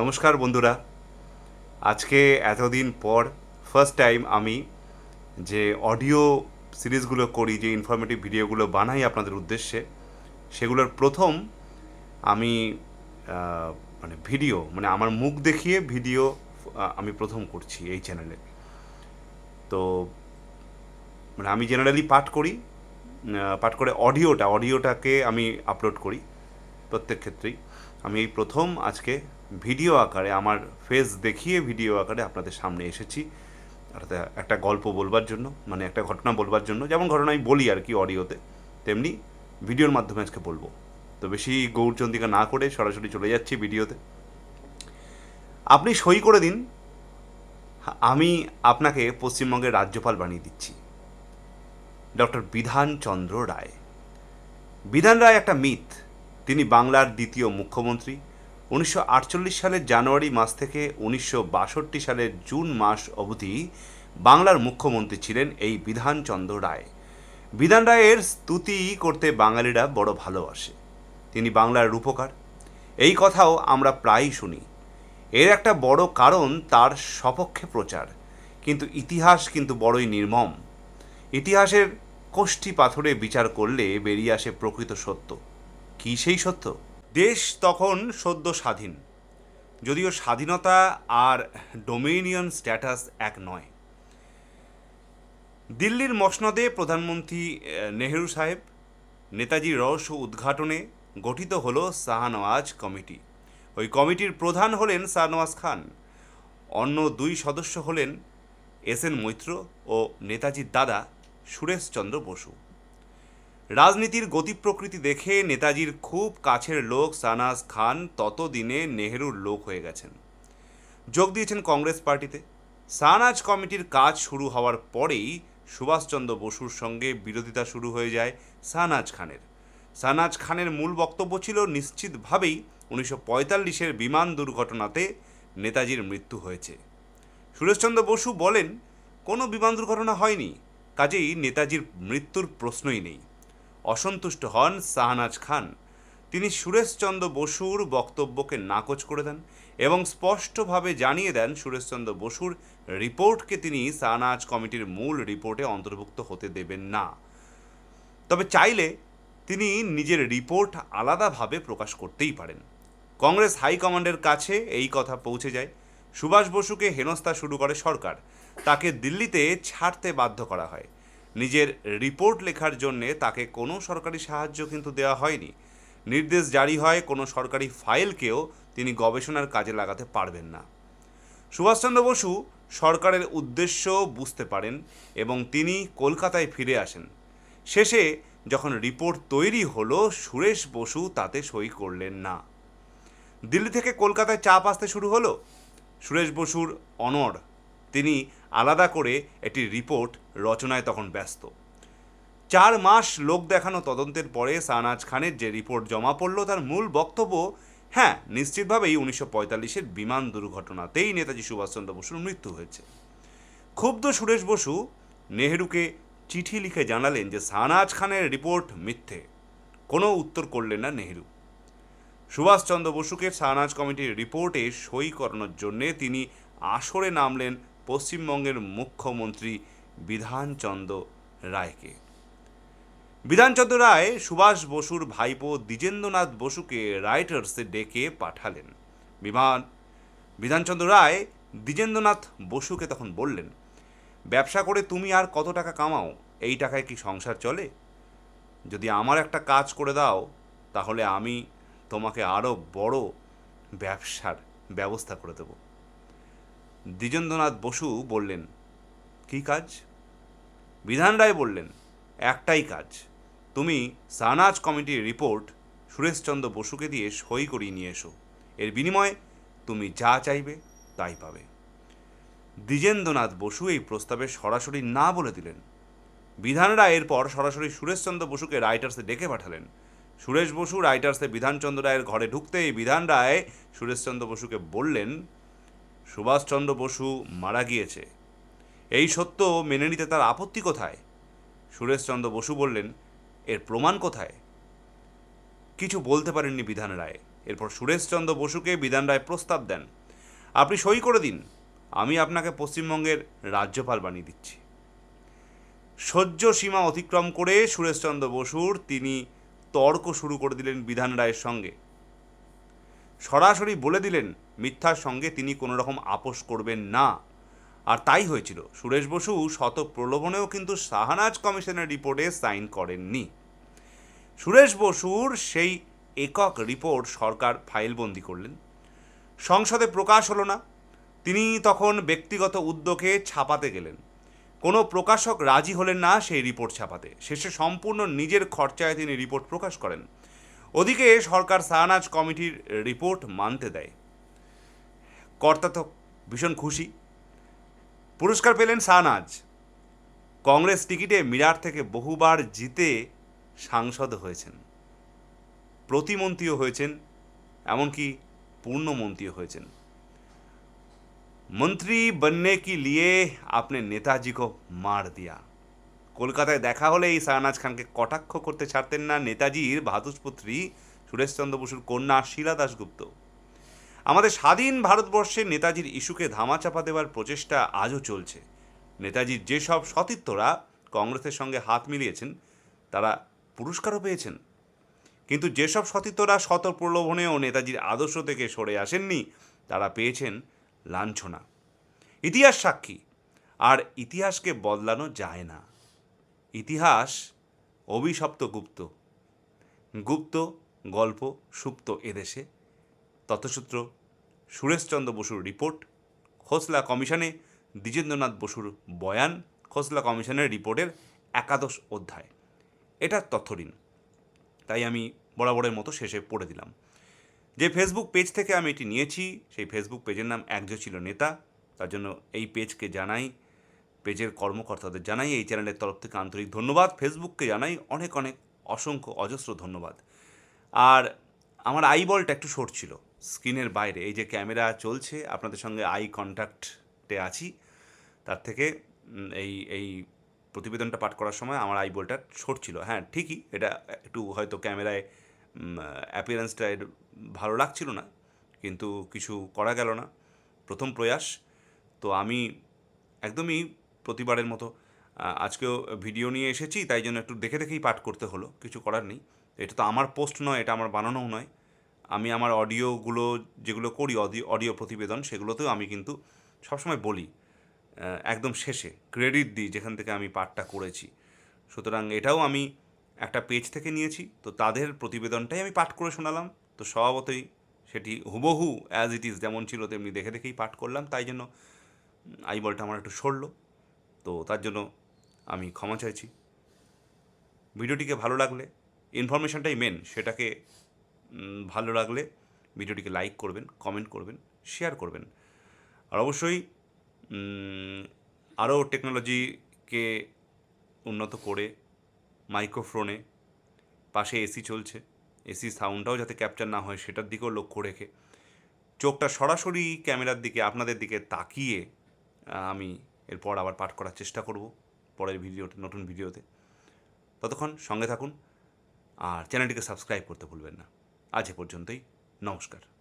নমস্কার বন্ধুরা। আজকে এতদিন পর ফার্স্ট টাইম আমি যে অডিও সিরিজগুলো করি, যে ইনফরমেটিভ ভিডিওগুলো বানাই আপনাদের উদ্দেশ্যে, সেগুলোর প্রথম আমি মানে ভিডিও মানে আমার মুখ দেখিয়ে ভিডিও আমি প্রথম করছি এই চ্যানেলে তো মানে আমি জেনারেলি পাঠ করি পাঠ করে অডিওটা অডিওটাকে আমি আপলোড করি প্রত্যেক ক্ষেত্রেই। আমি এই প্রথম আজকে ভিডিও আকারে, আমার ফেস দেখিয়ে ভিডিও আকারে আপনাদের সামনে এসেছি। অর্থাৎ একটা গল্প বলবার জন্য মানে একটা ঘটনা বলবার জন্য, যেমন ঘটনা আমি বলি আর কি অডিওতে, তেমনি ভিডিওর মাধ্যমে আজকে বলব। তো বেশি গৌরচন্দিকা না করে সরাসরি চলে যাচ্ছি ভিডিওতে। আপনি সই করে দিন, আমি আপনাকে পশ্চিমবঙ্গের রাজ্যপাল বানিয়ে দিচ্ছি। ডক্টর বিধানচন্দ্র রায়। বিধান রায় একটা মিথ, তিনি বাংলার দ্বিতীয় মুখ্যমন্ত্রী। উনিশশো আটচল্লিশ সালের জানুয়ারি মাস থেকে উনিশশো বাষট্টি সালের জুন মাস অবধি বাংলার মুখ্যমন্ত্রী ছিলেন এই বিধানচন্দ্র রায়। বিধান রায়ের স্তুতি করতে বাঙালিরা বড় ভালোবাসে। তিনি বাংলার রূপকার। এই কথাও আমরা প্রায়ই শুনি। এর একটা বড় কারণ তার সপক্ষে প্রচার। কিন্তু ইতিহাস কিন্তু বড়ই নির্মম। ইতিহাসের কোষ্ঠী পাথরে বিচার করলে বেরিয়ে আসে প্রকৃত সত্য। কি সেই সত্য? দেশ তখন সদ্য স্বাধীন। যদিও স্বাধীনতা আর ডোমিনিয়ন স্ট্যাটাস এক নয়। দিল্লির মসনদে প্রধানমন্ত্রী নেহেরু সাহেব নেতাজির রহস্য উদ্ঘাটনে গঠিত হলো শাহনওয়াজ কমিটি। ওই কমিটির প্রধান হলেন শাহনওয়াজ খান। অন্য দুই সদস্য হলেন এস এন মৈত্র ও নেতাজির দাদা সুরেশচন্দ্র বসু। রাজনীতির গতি প্রকৃতি দেখে নেতাজির খুব কাছের লোক সানাজ খান ততদিনে নেহেরুর লোক হয়ে গেছেন। যোগ দিয়েছেন কংগ্রেস পার্টিতে। সানাজ কমিটির কাজ শুরু হওয়ার পরেই সুভাষচন্দ্র বসুর সঙ্গে বিরোধিতা শুরু হয়ে যায় সানাজ খানের। সানাজ খানের মূল বক্তব্য ছিল নিশ্চিতভাবেই উনিশশো পঁয়তাল্লিশের বিমান দুর্ঘটনাতে নেতাজির মৃত্যু হয়েছে। সুরেশচন্দ্র বসু বলেন, কোনো বিমান দুর্ঘটনা হয়নি, কাজেই নেতাজির মৃত্যুর প্রশ্নই নেই। অসন্তুষ্ট হন শাহনাজ খান। তিনি সুরেশচন্দ্র বসুর বক্তব্যকে নাকচ করে দেন এবং স্পষ্টভাবে জানিয়ে দেন সুরেশচন্দ্র বসুর রিপোর্টকে তিনি শাহনাজ কমিটির মূল রিপোর্টে অন্তর্ভুক্ত হতে দেবেন না। তবে চাইলে তিনি নিজের রিপোর্ট আলাদাভাবে প্রকাশ করতেই পারেন। কংগ্রেস হাইকমান্ডের কাছে এই কথা পৌঁছে যায়। সুভাষ বসুকে হেনস্থা শুরু করে সরকার। তাকে দিল্লিতে ছাড়তে বাধ্য করা হয়। নিজের রিপোর্ট লেখার জন্যে তাকে কোনো সরকারি সাহায্য কিন্তু দেওয়া হয়নি। নির্দেশ জারি হয় কোনো সরকারি ফাইলকেও তিনি গবেষণার কাজে লাগাতে পারবেন না। সুভাষচন্দ্র বসু সরকারের উদ্দেশ্য বুঝতে পারেন এবং তিনি কলকাতায় ফিরে আসেন। শেষে যখন রিপোর্ট তৈরি হলো, সুরেশ বসু তাতে সই করলেন না। দিল্লি থেকে কলকাতায় চাপ আসতে শুরু হলো? সুরেশ বসুর অনর তিনি আলাদা করে একটি রিপোর্ট রচনায় তখন ব্যস্ত। চার মাস লোক দেখানো তদন্তের পরে সানাজ খানের যে রিপোর্ট জমা পড়ল, তার মূল বক্তব্য হ্যাঁ নিশ্চিতভাবেই উনিশশো পঁয়তাল্লিশের বিমান দুর্ঘটনাতেই নেতাজি সুভাষচন্দ্র বসুর মৃত্যু হয়েছে। ক্ষুব্ধ সুরেশ বসু নেহেরুকে চিঠি লিখে জানালেন যে, সানাজ খানের রিপোর্ট মিথ্যে। কোনো উত্তর করলেন না নেহেরু। সুভাষচন্দ্র বসুকে শাহনাজ কমিটির রিপোর্টে সই করানোর জন্যে তিনি আসরে নামলেন পশ্চিমবঙ্গের মুখ্যমন্ত্রী বিধানচন্দ্র রায়কে। বিধানচন্দ্র রায় সুভাষ বসুর ভাইপো দ্বিজেন্দ্রনাথ বসুকে রাইটার্সে ডেকে পাঠালেন। বিমান বিধানচন্দ্র রায় দ্বিজেন্দ্রনাথ বসুকে তখন বললেন, ব্যবসা করে তুমি আর কত টাকা কামাও? এই টাকায় কি সংসার চলে? যদি আমার একটা কাজ করে দাও, তাহলে আমি তোমাকে আরও বড় ব্যবসার ব্যবস্থা করে দেব। দ্বিজেন্দ্রনাথ বসু বললেন, কী কাজ? বিধান রায় বললেন, একটাই কাজ। তুমি সানাজ কমিটির রিপোর্ট সুরেশচন্দ্র বসুকে দিয়ে সই করিয়ে নিয়ে এসো। এর বিনিময়ে তুমি যা চাইবে তাই পাবে। দ্বিজেন্দ্রনাথ বসু এই প্রস্তাবে সরাসরি না বলে দিলেন। বিধান রায় এরপর সরাসরি সুরেশচন্দ্র বসুকে রাইটার্সে ডেকে পাঠালেন। সুরেশ বসু রাইটার্সে বিধানচন্দ্র রায়ের ঘরে ঢুকতেই বিধান রায় সুরেশচন্দ্র বসুকে বললেন সুভাষচন্দ্র বসু মারা গিয়েছে। এই সত্য মেনে নিতে তার আপত্তি কোথায়? সুরেশচন্দ্র বসু বললেন, এর প্রমাণ কোথায়? কিছু বলতে পারেননি বিধান রায়। এরপর সুরেশচন্দ্র বসুকে বিধান রায় প্রস্তাব দেন। আপনি সই করে দিন। আমি আপনাকে পশ্চিমবঙ্গের রাজ্যপাল বানিয়ে দিচ্ছি। সহ্য সীমা অতিক্রম করে সুরেশচন্দ্র বসুর তিনি তর্ক শুরু করে দিলেন বিধান রায়ের সঙ্গে। সরাসরি বলে দিলেন, মিথ্যার সঙ্গে তিনি কোনো রকম আপোষ করবেন না। আর তাই হয়েছিল। সুরেশ বসু শত প্রলোভনেও কিন্তু শাহানাজ কমিশনের রিপোর্টে সাইন করেননি। সুরেশ বসুর সেই একক রিপোর্ট সরকার ফাইলবন্দি করলেন। সংসদে প্রকাশ হলো না। তিনি তখন ব্যক্তিগত উদ্যোগে ছাপাতে গেলেন। কোনো প্রকাশক রাজি হলেন না সেই রিপোর্ট ছাপাতে। শেষে সম্পূর্ণ নিজের খরচায় তিনি রিপোর্ট প্রকাশ করেন। ওদিকে সরকার সাহানাজ কমিটির রিপোর্ট মানতে দেয় কর্তা তো ভীষণ খুশি পুরস্কার পেলেন শাহনাজ কংগ্রেস টিকিটে মিরার থেকে বহুবার জিতে সাংসদ হয়েছেন প্রতিমন্ত্রীও হয়েছেন এমনকি পূর্ণমন্ত্রীও হয়েছেন মন্ত্রী बनने के लिए आपने नेताजी को मार दिया কলকাতায় দেখা হলে এই শাহনাজ খানকে কটাক্ষ করতে ছাড়তেন না নেতাজির ভাতুষপুত্রী সুরেশচন্দ্র বসুর কন্যা শিলা দাশগুপ্ত। আমাদের স্বাধীন ভারতবর্ষে নেতাজির ইস্যুকে ধামাচাপা দেওয়ার প্রচেষ্টা আজও চলছে। নেতাজির যেসব সতীর্থরা কংগ্রেসের সঙ্গে হাত মিলিয়েছেন, তারা পুরস্কারও পেয়েছেন। কিন্তু যেসব সতীর্থরা শত প্রলোভনেও নেতাজির আদর্শ থেকে সরে আসেননি, তারা পেয়েছেন লাঞ্ছনা। ইতিহাস সাক্ষী, আর ইতিহাসকে বদলানো যায় না। ইতিহাস অভিশপ্ত গুপ্ত গুপ্ত গল্প সুপ্ত এদেশে। তথ্যসূত্র সুরেশচন্দ্র বসুর রিপোর্ট। খোসলা কমিশনে দ্বিজেন্দ্রনাথ বসুর বয়ান। খোসলা কমিশনের রিপোর্টের একাদশ অধ্যায়। এটা তথ্য দিন তাই আমি বরাবরের মতো শেষে পড়ে দিলাম। যে ফেসবুক পেজ থেকে আমি এটি নিয়েছি, সেই ফেসবুক পেজের নাম একজো ছিল নেতা। তার জন্য এই পেজকে জানাই। পেজের কর্মকর্তাদের জানাই, এই চ্যানেলের তরফ থেকে আন্তরিক ধন্যবাদ। ফেসবুককে জানাই অনেক অনেক অসংখ্য অজস্র ধন্যবাদ। আর আমার আই বলটা একটু ছিল, স্ক্রিনের বাইরে। এই যে ক্যামেরা চলছে, আপনাদের সঙ্গে আই কন্ট্যাক্টে আছি। তার থেকে এই এই প্রতিবেদনটা পাঠ করার সময় আমার আই বলটা শর্ট ছিল। হ্যাঁ ঠিকই, এটা একটু হয়তো ক্যামেরায় অ্যাপিয়ারেন্সটা ভালো লাগছিল না, কিন্তু কিছু করা গেল না। প্রথম প্রয়াস। তো আমি একদমই প্রতিবারের মতো। আজকেও ভিডিও নিয়ে এসেছি, তাই জন্য একটু দেখে দেখেই পাঠ করতে হলো, কিছু করার নেই। এটা তো আমার পোস্ট নয়, এটা আমার বানানোও নয়। আমি আমার অডিওগুলো যেগুলো করি অডিও অডিও প্রতিবেদন, সেগুলোতেও আমি কিন্তু সবসময় বলি একদম শেষে, ক্রেডিট দিই যেখান থেকে আমি পাঠটা করেছি। সুতরাং এটাও আমি একটা পেজ থেকে নিয়েছি, তো তাদের প্রতিবেদনটাই আমি পাঠ করে শোনালাম, তো স্বভাবতই সেটি হুবহু অ্যাজ ইট ইজ যেমন ছিল, তেমনি দেখে দেখেই পাঠ করলাম, তাই জন্য আই বলটা আমার একটু সরলো। তো তার জন্য আমি ক্ষমা চাইছি। ভিডিওটিকে ভালো লাগলে ইনফরমেশনটাই মেন সেটাকে ভালো লাগলে ভিডিওটিকে লাইক করবেন কমেন্ট করবেন শেয়ার করবেন। আর অবশ্যই আরও টেকনোলজিকে উন্নত করে মাইক্রোফোনে পাশে এসি চলছে। এসি সাউন্ডটাও যাতে ক্যাপচার না হয়, সেটার দিকেও লক্ষ্য রেখে। চোখটা সরাসরি ক্যামেরার দিকে, আপনাদের দিকে তাকিয়ে আমি এরপর আবার পাঠ করার চেষ্টা করব পরের ভিডিওতে, নতুন ভিডিওতে। ততক্ষণ সঙ্গে থাকুন আর চ্যানেলটিকে সাবস্ক্রাইব করতে ভুলবেন না। আজ এ পর্যন্তই, নমস্কার।